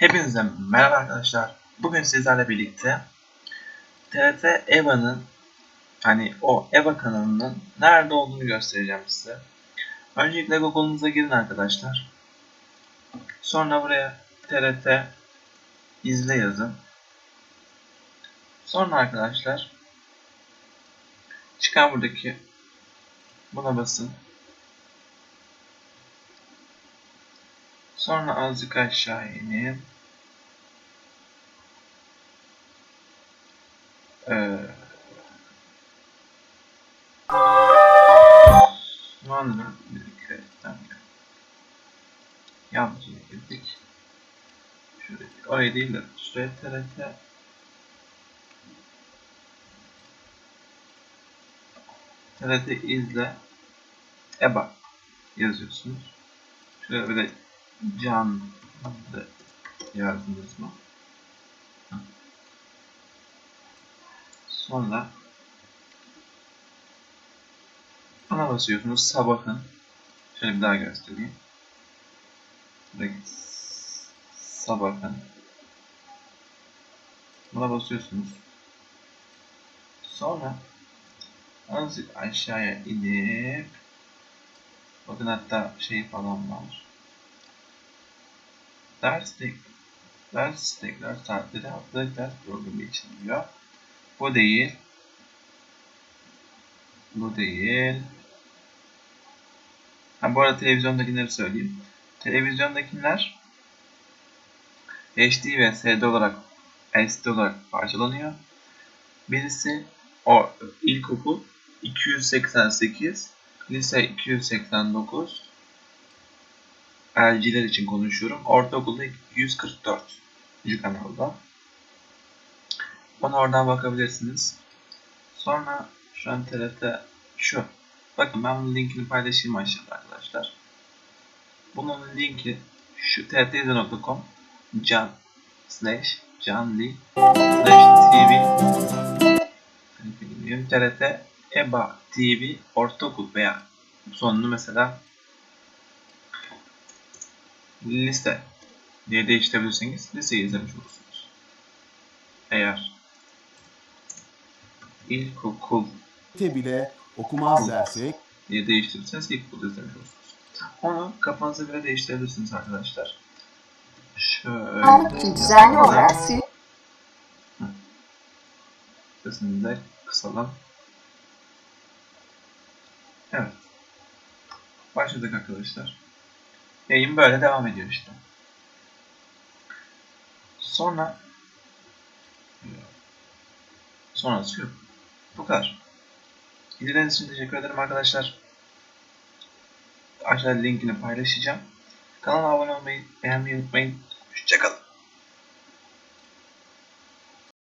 Hepinize merhaba arkadaşlar. Bugün sizlerle birlikte TRT EVA'nın hani o EVA kanalının nerede olduğunu göstereceğim size. Öncelikle Google'unuza girin arkadaşlar. Sonra buraya TRT izle yazın. Sonra arkadaşlar çıkan buradaki buna basın. Sonra azıcık aşağı inin. Ee, sonra birlikte yanlış yere girdik. Şuraya, oraya değil de şuraya TRT TRT izle EBA yazıyorsunuz. Şuraya bir de canlı yazdınız mı? Sonra ona basıyorsunuz sabahın. Şöyle bir daha göstereyim. Buradaki sabahın. Buna basıyorsunuz. Sonra azıcık aşağıya inip bakın hatta şey falan var. Ders tek ders tekrar saatleri haftalık ders programı için diyor. Bu değil. Bu değil. Ha, bu arada televizyondakileri söyleyeyim. Televizyondakiler HD ve SD olarak SD olarak parçalanıyor. Birisi o ilkokul 288, lise 289, LG'ler için konuşuyorum. Ortaokulda 144. kanalda. Bana oradan bakabilirsiniz. Sonra şu an TRT şu. Bakın ben bunun linkini paylaşayım aşağıda arkadaşlar. Bunun linki şu trtizde.com can slash canli slash tv TRT EBA TV ortaokul veya sonunu mesela liste diye değiştirebilirseniz listeyi izlemiş olursunuz. Eğer ilkokul bile okumaz dersek diye değiştirirseniz ilkokul izlemiş olursunuz. Onu kafanıza göre değiştirebilirsiniz arkadaşlar. Şöyle düzenli olarak sil sesini de kısalım. Evet. Başladık arkadaşlar. Yayın böyle devam ediyor işte. Sonra sonrası yok. Bu kadar. İzlediğiniz için teşekkür ederim arkadaşlar. Aşağıda linkini paylaşacağım. Kanala abone olmayı, beğenmeyi unutmayın. Hoşçakalın.